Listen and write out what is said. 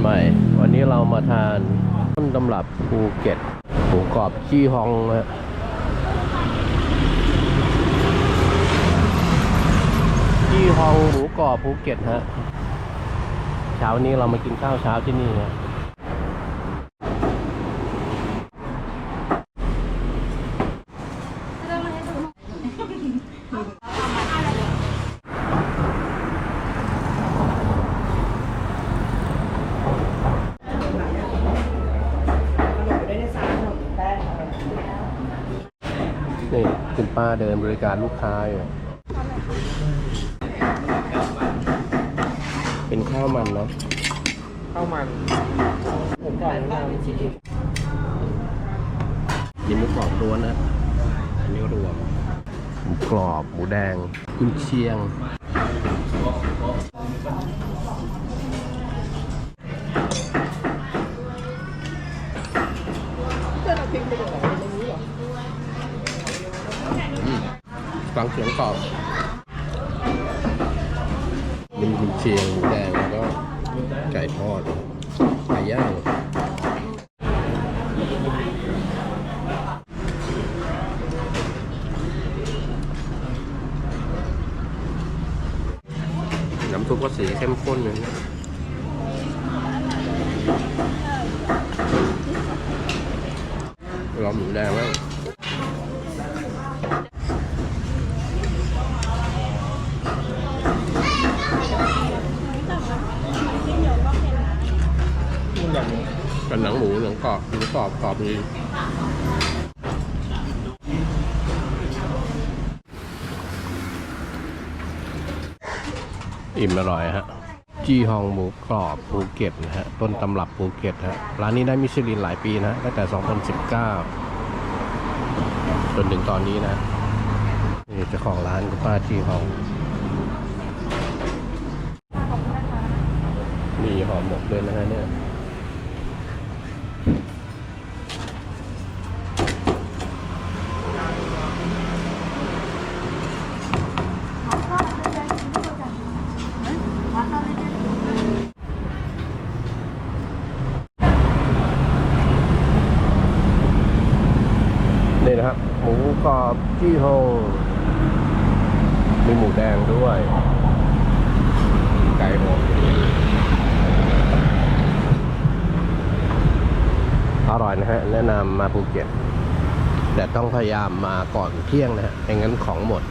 ใหม่ วันนี้เรามาทานต้นตำรับภูเก็ตหมูกรอบขี้ฮองฮะขี้ฮองหมูกรอบภูเก็ตฮะเช้านี้เรามากินข้าวเช้าที่นี่ฮะ นี่ คุณป้าเดินบริการลูกค้าอยู่เป็นข้าวมันเนาะข้าวมันผมก่อนนะนี่หมูกรอบล้วนนะอันนี้รวมหมูกรอบหมูแดงกุนเชียง ฟังเสียงกรอบมีกุนเชียงหมูแดงแล้วก็ไก่ทอดไก่ย่างน้ำซุปก็สีเข้มข้นเลยนะลองหมูแดงบ้าง เป็นหนังหมูหนังกรอบหมูกรอบกรอบดีอิ่มอร่อยฮะจีฮองหมูกรอบภูเก็ตนะฮะต้นตำรับภูเก็ตฮะร้านนี้ได้มิชลินหลายปีนะตั้งแต่ 2019 จนถึงตอนนี้นะนี่เจ้าของร้านคุณป้าจีฮองมีห่อหมกด้วยนะฮะเนี่ย นี่นะครับ หมูกรอบจี้โฮงมีหมูแดงด้วย ไก่หมกอร่ อยนะฮะ แนะนำมาภูเก็ต แต่ต้องพยายามมาก่อนเที่ยงนะฮะไม่งั้นของหมด